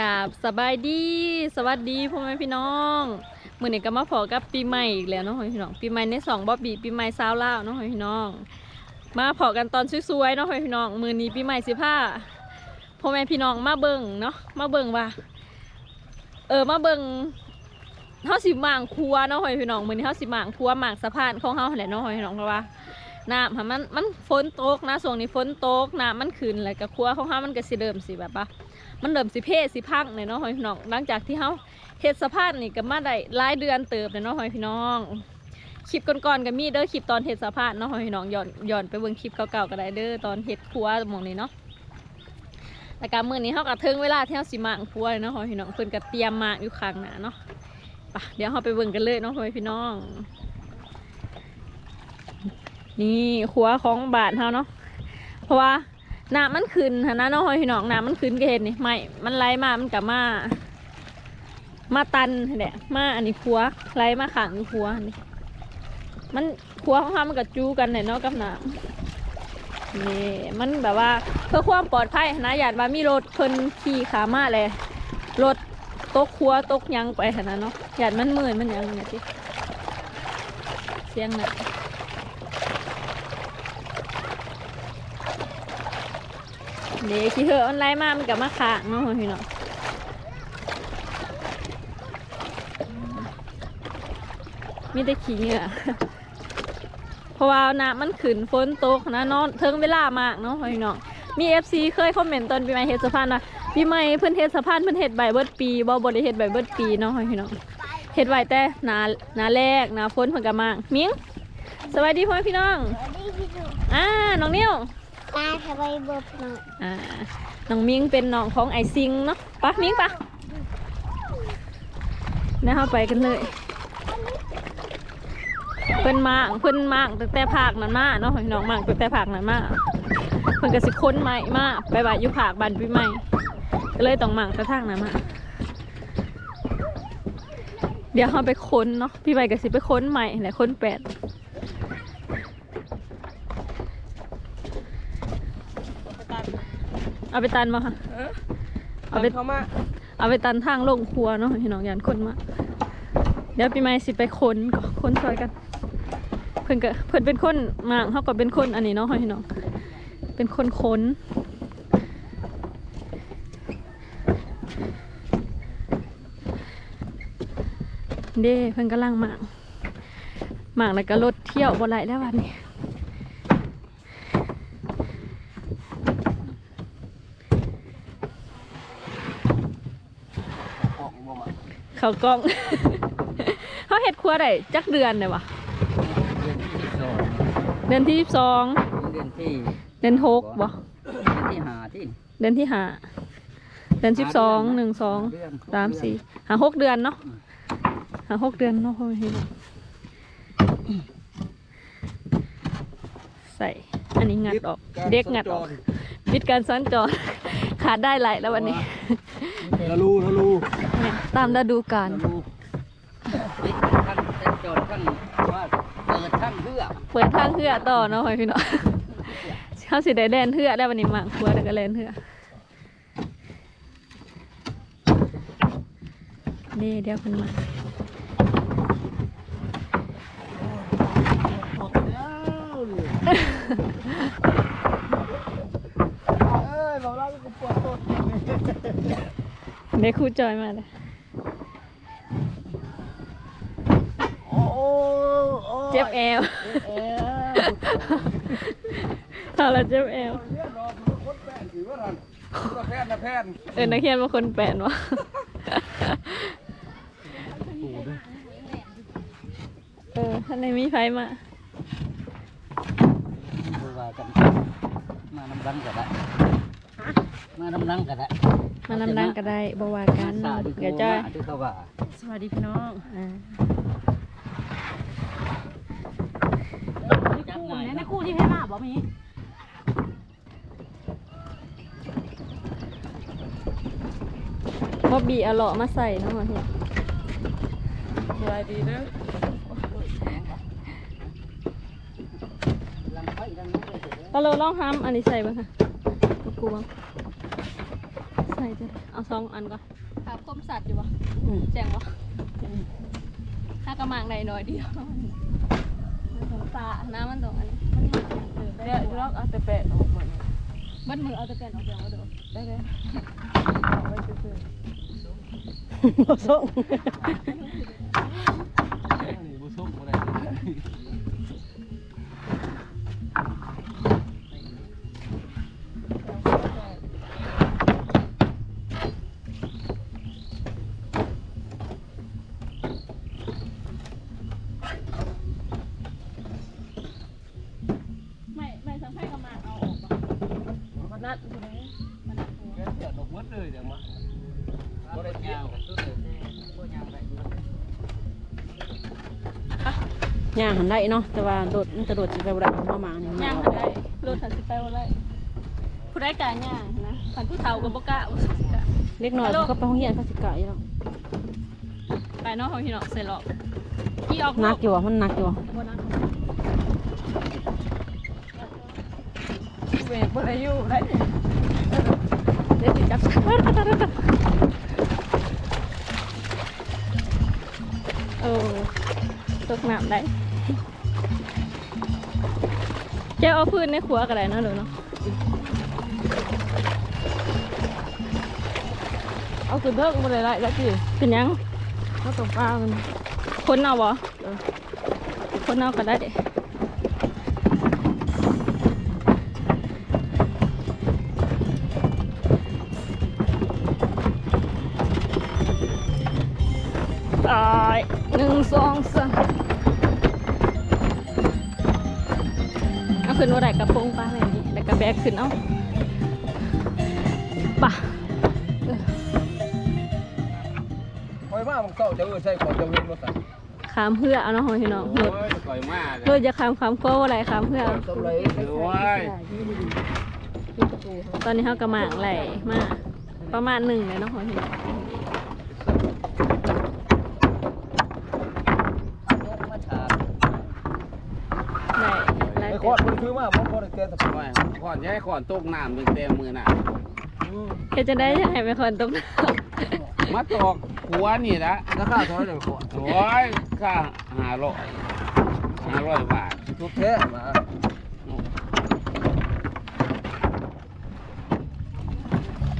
กาบสบายดี สวัสดีพ่อแม่พี่น้องมื้อนี้ก็มาพอกับปีใหม่อีกแล้วเนาะพ่อแม่พี่น้องปีใหม่ในสองบอบบี้ปีใหม่ซาวล่าเนาะพ่อแม่พี่น้อง มาพอกันตอนสวยๆเนาะพ่อแม่พี่น้องมื้อนี้ปีใหม่สิพาพ่อแม่พี่น้องมาเบิ่งเนาะมาเบิ่งว่า เออมาเบิ่งเฮาสิหมางครัวเนาะพ่อแม่พี่น้องมื้อนี้เฮาสิหมางครัวหมางสะพานของเฮาแหละเนาะพ่อแม่พี่น้องเพราะว่าน้ำมันมันฝนตกนะช่วงนี้ฝนตกน้ำมันขึ้นแล้วก็ครัวของเฮามันก็สิเริ่มสิแบบว่า มันเริ่มสิเพสิพังเลยเนาะพี่น้อง หลังจากที่เฮาเฮ็ดสะพานนี่ก็มาได้หลายเดือนเติบเลยเนาะพี่น้องคลิปก่อนๆก็มีเด้อคลิปตอนเฮ็ดสะพานเนาะพี่น้องย้อนย้อนไปเบิ่งคลิปเก่าๆก็ได้เด้อตอนเฮ็ดครัวหมองนี้เนาะแล้วก็มื้อนี้เฮาก็ถึงเวลาเที่เฮาสิมางครัวเลยเนาะพี่น้องเพิ่นก็เตรียมมาอยู่ข้างหน้าเนาะไปเดี๋ยวเฮาไปเบิ่งกันเลยเนาะพี่น้อง นี่ครัวของบานเฮาเนาะเพราะว่า น้ำมันขึ้นหนนะน้องหอยพี่น้องน้ำมันขึ้นก็เห็นนี่ไม่มันไหลมามันกับมา มาตันแหละมาอันนี้คัวไหลมาขังคัวนี่มันคัวของเขามันกับจูกันเนี่ยเนาะกับน้ำนี่มันแบบว่าเพื่อความปลอดภัยนะอยากว่ามีรถเพิ่นขี่ขามาเลยรถตกคัวตกยังไปขนาดเนาะอยากมันมืดมันยังเนี่ยสิเสียงน่ะ เดี๋ยวขี้เหอะมันไล่มามันกับมาขางเนาะพี่น้องมีแต่ขี้เหงื่อเพราะว่าน้ำมันขึ้นฝนตกนะเนอนเทิงเวลามากเนาะพี่น้องมีเอฟซีเคยคอมเมนต์ตอนปีใหม่เฮ็ดสะพานว่าปีใหม่เพิ่นเฮ็ดสะพานเพิ่นเฮ็ดใบเบิดปีบ่บ่ได้เฮ็ดใบเบิดปีเนาะพี่น้องเฮ็ดไว้แต่หนาหนาแรกหนาฝนเพิ่นก็มากมิงสวัสดีพ่อแม่พี่น้องสวัสดีพี่ดูอ่าน้องนิ้ว ตาทำไมเบิร์หน่อยอ่าน้องมิงเป็นน้องของไอซิงเนาะปะมิงปะนะเราไปกันเลยเพิ่นมากเพิ่นมากตั้งแต่ภาคนั้นมาเนาะน้องมากตั้งแต่ภาคนั้นมาเพิ่นก็สิค้นใหม่มาไปบ่ายอยู่ภาคบันปีใหม่ก็เลยต้องมากกระทั่งนั้นมาเดี๋ยวเราไปค้นเนาะพี่ใบก็สิไปค้นใหม่แหละค้นแปด เอาไปตันมาค่ะ เอาไป เขามาเอาไปตันทางลงครัวเนาะพี่น้องยันคนมา เดี๋ยวปีใหม่สิไปค้นก่อนค้นซอยกัน เพิ่นก็เพิ่นเป็นคนมางเขาก็เป็นคนอันนี้เนาะพี่น้อง เป็นคนค้นเด้เพิ่นกำลังหมางหมางแล้วก็รถเที่ยวบ่ไหลแล้ววันนี้ ออกบ่มา เขากล้อง เขาเห็ดครัวได้จักเดือนเลยวะเดือนที่สองเดือนที่สิบสองเดือนที่เดือนหกบ่เดือนที่หาที่เดือนที่ห้าเดือนสิบสองหนึ่งสองเดือนสามสี่หาหกเดือนเนาะหาหกเดือนเนาะพ่อแม่พี่น้องใส่อันนี้งัดออก เด็กงัดออกวิดการสัญจรขาดได้หลายแล้ววันนี้ทะลูทะลูเนี่ย ตามฤดูกาลทะลูปิดทั้งเส้นจรทั้งว่าเปิดทั้งเพื่อเปิดทางเหือต่อเนาะพ่อแม่พี่น้องเขาสิได้แลนเหือได้วันนี้หมางครัวแล้วก็แลนเหือนี่เดี๋ยวเพิ่นมา หมดแล้วเอ้ยบอกเราก็ปวดต้น เด็กครูจอยมาเลยโอ้โอ้โอ้เจ็บแอวเอวเอาละเจ็บแอวเนี่ยรอมันคนแป้นถือว่าทันตัวแพนนะแพนเออนักเรียนมาคนแปลนวะเออท่านในมีไฟมาดูว่ากันมาน้ำรังก็ได้มาน้ำรังก็ได้ มานำนั่งก็ได้บวากันสาธุเดี๋ยวจ้อยที่เขาว่าสวัสดีพี่น้องอ่าจับง่ายในนะคู่ที่ให้มาบอกมีบอบบี้เอาเลาะมาใส่เนาะพี่สบายดีเด้อลังไฟลังนู้นเลยเถอะเราลองทำอันนี้ใส่บ้างค่ะกับกูบ้าง ใส่ไหนจ้ะเอาสองอันก่อนครับคมสัตว์อยู่ปะอืมแจ้งวะถ้ากระมังใดหน่อยเดียวมันสงสารน้ำมันตรงอันนี้มันหาเออได้เดี๋ยวบัวเราเอาแต่แปะออกหมดมัดมือเอาตะแกรงออกเดียวมาดูได้เลยเอาไว้ซื่อๆบ่ส่ง ย่างหันได้เนาะแต่ว่าโดดมันจะโดดสิไปบ่ได้เพราะว่าหมานี่มันย่างเอาหันได้รถหันสิไปว่าไรผู้ได้การย่างนะผันผู้เฒ่ากับบกะอุสิกะเล็กน้อยเขาก็ไปห้องเรียนเขาสิกะอยู่แล้วไปเนาะเขาพี่น้องเสร็จหรอกกี่ออกหนักอยู่อะมันหนักอยู่อะบนนั้นเบรกบ่ได้อยู่ได้เดี๋ยวสิจับเออตกน้ำได้ แกเอาพื้นในครัวก็ได้เนาะเดี๋ยวเนาะเอาขึ้นเทิงบ่ได้ไรแล้วสิเป็นหยังเขาตกปลามันคนเอาบ่เออคนเอาก็ได้ตายหนึ่งสองสาม ขึ้นว่าได้กระโปรงป้าแบบนี้แล้วก็แบกขึ้นเอาป่ะเออคอยมามึงเศร้าจะเออใช่ขอจะเว้นมาสั่งขามเพื่อเอาเนาะพี่น้องรถคอยมารถจะขามขามโค้งอะไรขามเพื่อ สำไรโอ้ยตอนนี้เขากระหมางไหลมาประมาณหนึ่งเลยเนาะพี่น้อง มาถาม ได้ได้ ไอ้ เต็ ขอดมมันคือมาบ่บ่ได้เตือนแต่ผมว่าขอดย้ายขอดตกน้ำตั้งแต่มือน่ะเฮ็ดจะได้ยังไงเป็นคนตกน้ำมาตอกหัวนี่ละราคาเท่าไหร่ขอดโอ้ยค่าห้าร้อยห้าร้อยบาททุกแท้มาำ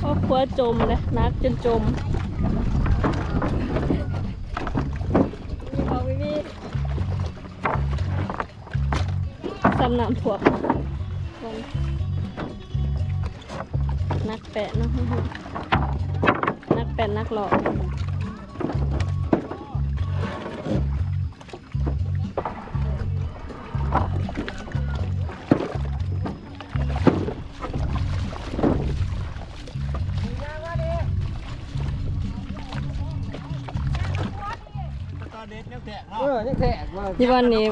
ครอบครัวจมเลยนักจนจมำนำถั่วนักแปะเนาะนักแปะนักหลอก ที่วันนี้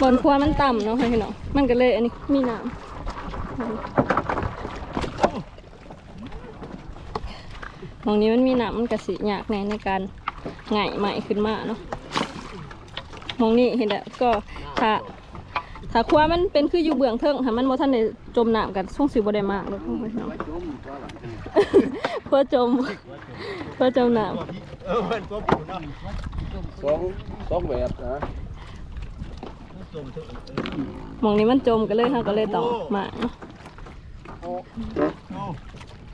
บนครัวมันต่ำเนาะพี่น้องมันก็เลยอันนี้มีน้ำมองนี้มันมีน้ำมันกระสิยากในในการไงใหม่ขึ้นมาเนาะมองนี้เห็นแล้วก็ถ้าถ้าครัวมันเป็นคืออยู่เบื้องเทิงถ้ามันบ่ทันได้จมน้ำกันช่วงสิบได้มากเลยพี่น้องเพื่อจมเพื่อจมน้ สองสองแบบนะำหมองนี้มันจมก็เลยเขาก็เลยต้องมาเนาะ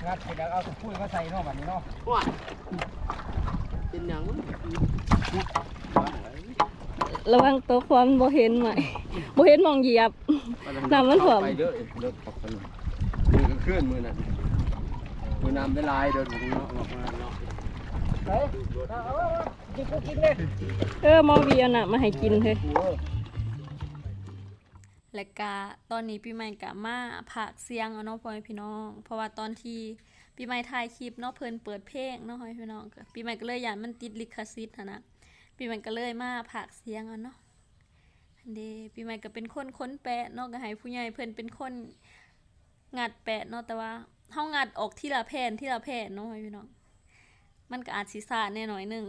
งัดไปเอาตะปุ้ยมาใส่เนาะแบบนี้เนาะเป็นหยังระวังตัวความนบ่เห็นใหม่บ่เห็นหมองเหยียบน้ำมันถ่วมไปเด้อเด้อขอบคุณมือก็เคลื่อนมือน่ะมือน้ำได้ลายเดินของเนาะเนาะเนาะเฮ้ยเอา กินกูกินเลยเออหมอวีเอาน่ะมาให้กินเฮ้ยและกาตอนนี้ปีใหม่กะมาผักเสียงเอาเนาะพ่อแม่พี่น้อง เพราะว่าตอนที่ปีใหม่ถ่ายคลิปเนาะเพิ่นเปิดเพลงเนาะพ่อแม่พี่น้องปีใหม่ก็เลยอยากมันติดลิขสิทธิ์นะปีใหม่ก็เลยมาผักเสียงเอาเนาะเดปีใหม่ก็เป็นคนค้นแปะเนาะก็ให้ผู้ใหญ่เพิ่นเป็นคนงัดแปะเนาะแต่ว่าเฮางัดออกทีละแผ่นทีละแผ่นเนาะพี่น้องมันก็อาจสิซ่าแน่หน่อยหนึง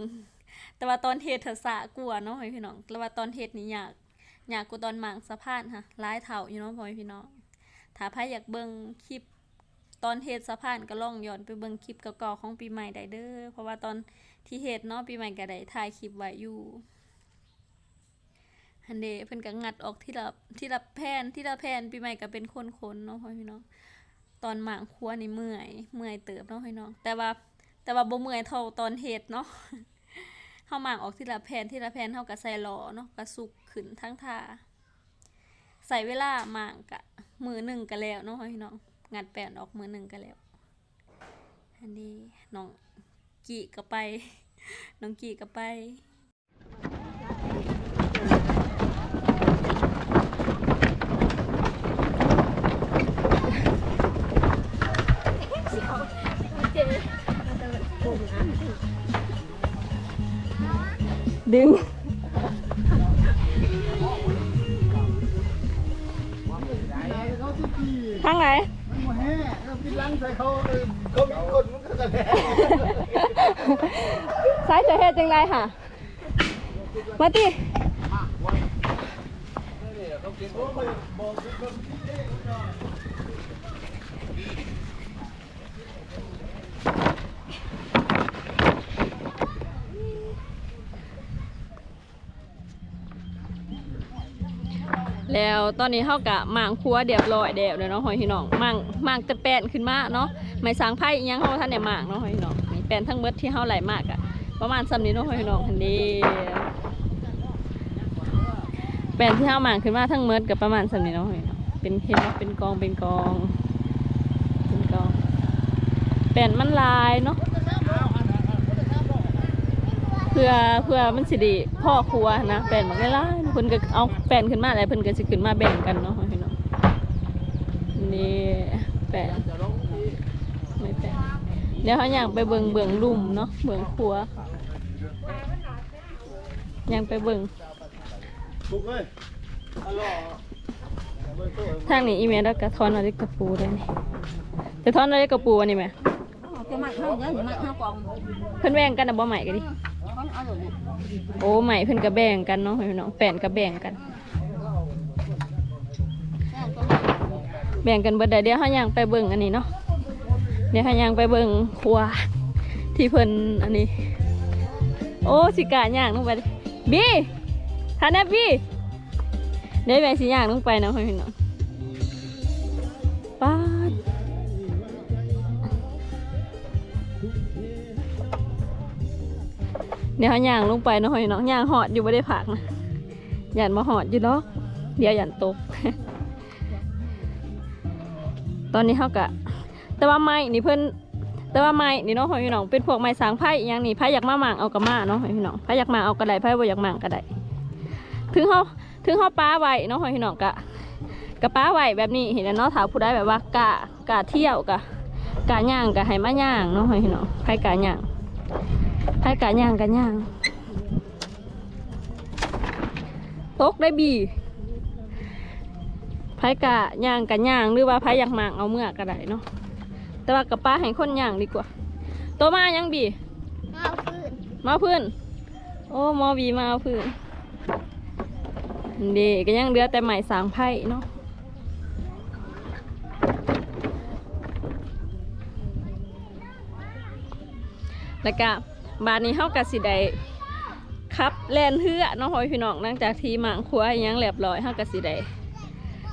แต่ว่าตอนเฮ็ดเถอะสะกลัวเนาะพี่น้องแต่ว่าตอนเฮ็ดนี่ยากอยากกว่าตอนหมางสะพานค่ะหลายเท่าอยู่เนาะพ่อพี่น้องถ้าใครอยากเบิ่งคลิปตอนเฮ็ดสะพานก็ล่องย้อนไปเบิ่งคลิปเก่าๆของปีใหม่ได้เด้อเพราะว่าตอนที่เฮ็ดเนาะปีใหม่ก็ได้ถ่ายคลิปไว้อยู่ฮันเดเพิ่นก็งัดออกที่ละที่ละแผ่นที่ละแผ่นปีใหม่ก็เป็นคนๆเนาะพ่อพี่น้องตอนหมางครัวนี่เมื่อยเมื่อยเติบเนาะพี่น้องแต่ว่าแต่ว่าบ่เมื่อยเท่าตอนเฮ็ดเนาะ เฮาหมางออกที่ละแผ่นที่ละแผ่นเฮาก็ใส่หลอเนาะกะสุกขึ้นทั้งท่าใส่เวลาหมางกะมือหนึ่งก็แล้วเนาะพี่น้องงัดแป้นออกมือหนึ่งก็แล้ว อันนี้น้องกีก็ไป น้องกีก็ไป ดึงทางไหนแห่เรากินลังใส่เขาเออเขามีคนมันก็กระ แทกสายจะเฮ็ดจังไรค่ะมาติแล้วตอนนี้เฮากะหมางครัวเรียบร้อยแล้วเด้อเนาะหอยพี่น้องหมางหมางแต่แปนขึ้นมาเนาะไม่สางไผ่ยังเฮาบ่ทันได้หมางเนาะหอยพี่น้องแปนทั้งหมดที่เฮาไหลมากอะประมาณซ้ำนี้เนาะหอยพี่น้องคันนี้แปนที่เฮาหมางขึ้นมาทั้งหมดก็ประมาณซ้ำนี้เนาะหอยพี่น้องเป็นเห็นเป็นกองเป็นกอง เป็นกอง แปนมันลายเนาะ พื่อเพื่อมันสิไดีพ่อครัวนะแป้นมันได้ลายๆเพิ่นก็เอาแป้นขึ้นมาแล้วเพิ่นก็สิขึ้นมาแบ่งกันเนาะหอยพี่น้องนี่แป้นไม่แปลกเดี๋ยวเขาอยากไปเบิงเบืองลุ่มเนาะเบืองครัวยังไปเบิงถูกเลยฮัลโหลเบอร์โทรทางนี้อีเมลแล้วก็ทอนเอาเล็กกระปูได้นี่จะทอนเอาเล็กกระปูอันนี้ไหม cái mặt nó nhớ mặt nó còn เพิ่นแบ่งกันนะบ่ใหม่กันดิ โอ้ใหม่เพิ่นก็แบ่งกันเนาะพี่น้องแป้นก็แบ่งกัน แบ่งกันเบิดได้เดี๋ยวเขาอยากไปเบิ่งอันนี้เนาะเดี๋ยวเขาอยากไปเบิ่งครัวที่เพิ่นอันนี้ โอ้สิกะย่างลงไปบีทันแนบบีเดี๋ยวแม่สิย่างลงไปเนาะพี่น้อง เดี๋ยวย่างลงไปเนาะพี่น้องย่างหอดอยู่ไม่ได้ผักนะหยันมาหอดอยู่เนาะเดี๋ยวหยันตก ตอนนี้เขากะ แต่ว่าไม้นี่เพิ่อนแต่ว่าไม้นี่เนาะพี่น้องเป็นพวกไม้สางไผ่อย่างนี้ไผ่อยากมาหมางเอากระมาเนาะพี่น้องไผ่อยากมาเอากระไดไผ่บ่อยากหมางกระไดถึงเขาถึงเขาป้าไว้เนาะพี่น้องกะกะป้าไว้แบบนี้เห็นแล้วเนาะถามผู้ใดแบบว่ากะกะเที่ยวกะกะย่างกะให้มาย่างเนาะพี่น้องไผ่กะย่าง ไผ่กะย่างกะย่างตกได้บีไผกะย่างกะย่างหรือว่าไผอยากหมางเอาเมื่อกะได้เนาะแต่ว่ากับป้าให้คนย่างดีกว่าตัวมายังบีเอาพื้นมาเอาพื้นโอ้หมอบีมาเอาพื้นเด็ก็ยังเหลือแต่ใหม่สางไผ่เนาะ แล้วก็บานนี้เฮากะสิได้ขับแล่นเฮือนาะพ่อยพี่น้องหลังจากที่มางครัวอิหยังเรียบร้อยเฮากะสิได้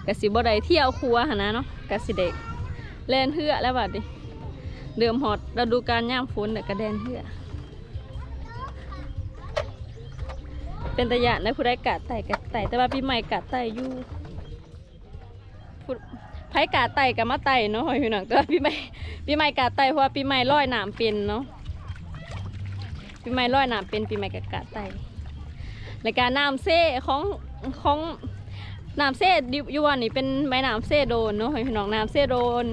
กสิบ่ได้เที่ยวคัวหนะเนาะกสิเด็กแล่นเหือแล้วบัดนี้เดิมฮอดฤดูกาลย่ามฝนแต่กระแดนเหือเป็นตะยานได้ผู้ใดกะไต่กะไต่แต่ว่าปีใหม่กะไต่อยู่ผู้ไผกะไต่กะมาไต่เนาะพี่น้องแต่ว่าปีใหม่ปีใหม่กะไต่เพราะว่าปีใหม่ลอยหน้ำเป็นเนาะ ปีใหม่ลอยน้ำเป็นปีใหม่กะกะไตรายการน้ำเซ่ของของน้ำเซดิบอยู่วันนี่เป็นแม่น้ำเซ่โดนเนาะพี่น้องน้ำเซ่โดน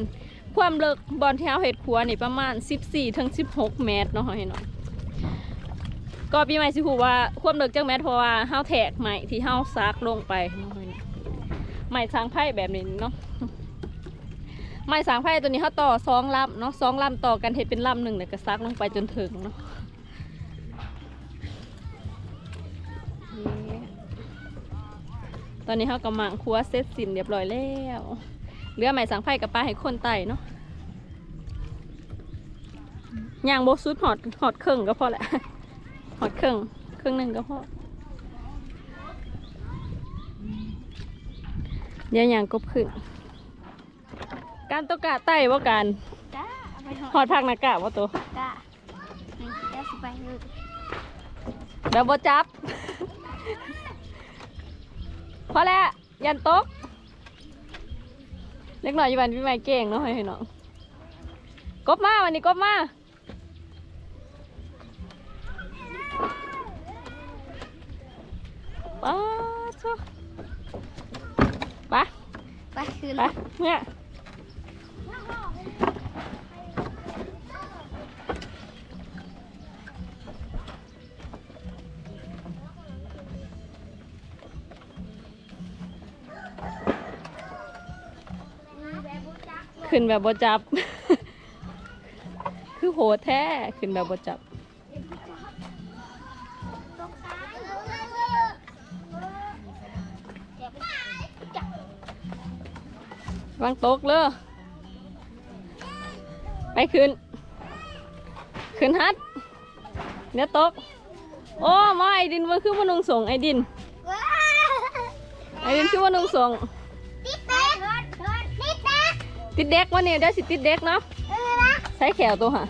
ความลึกบอลเท้าเห็ดขัวนี่ประมาณ 14ถึง16 เมตรเนาะพี่น้องก็ปีใหม่สิฮู้ว่าความลึกจังเมตรเพราะว่าเฮาแทกใหม่ที่เฮาซักลงไปเนาะพี่น้องใหม่สางไพ่แบบนี้เนาะใหม่สางไพ่ตัวนี้เฮาต่อสองลำเนาะสองลำต่อกันเห็ดเป็นลำหนึ่งแล้วก็ซักลงไปจนถึงเนาะ ตอนนี้เขากำลังครัวเสร็จสิ้นเรียบร้อยแล้วเหลือไหมสังไฟกับปลาให้คนไต่เนาะย่างโบสุดหอดหอดครึ่งก็พอแหละหอดครึ่งครึ่งหนึ่งก็พอเดี๋ยวย่างกบขึ้นการตวกะไต่ว่าการจ้าเอาไปหอหอดพักหนากะว่าตัวจ้านี่จะสบายเลยแบบบ่จับ พอแล้วยันตกเล็กหน่อยอยู่บ้านพี่ใหม่เก่งเนาะให้น้องกบมาวันนี้กบมาป้าจ้ะไปไปคือไปเนี่ย ขึ้นแบบบ่จับ คือโหดแท้ขึ้นแบบบ่จับจับวางตกเลยไปขึ้น ขึ้นฮัดเดี๋ยตก โอ้มาไอดินมันคือว่านุงส่งไอดิน ไอดินคือว่านุงส่ง ติดเด็กวะเนี่ยเดี๋ยวสิติดเด็กเนาะใส่แขวตัวค่ะ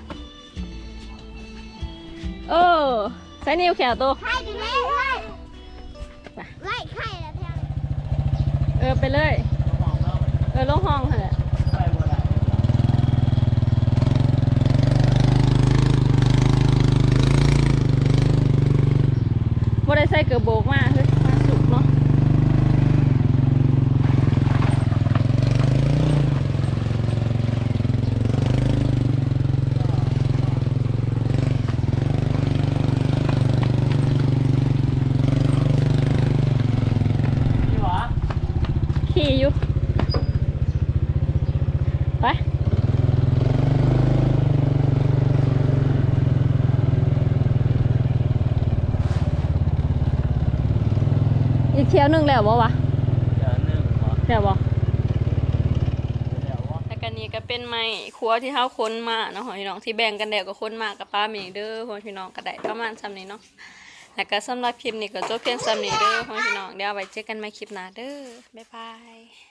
เออใส่นิ้วแขวตัวไข่ดิเลยไข่ไข่เออไปเลยเออลงห้องค่ะบ่ได้ใส่เกือบโบกมาเฮ้ยมาสุกเนาะ ขี่อยู่ไปอีกเที่ยวหนึงแล้วบ่วะแล้วบ่แล้วกันนี้ก็เป็นไม้ครัวที่เฮาค้นมาเนาะพี่น้องที่แบ่งกันแล้วก็ค้นมากับป้าเมงเด้อพี่น้องก็ได้ประมาณซ้ำนี้เนาะ แล้วก็สำหรับคลิปนี้ก็จบเพียงซ้ำนี้เด้อพี่น้องเดี๋ยวไว้เจอกันใหม่คลิปหน้าเด้อบ๊ายบาย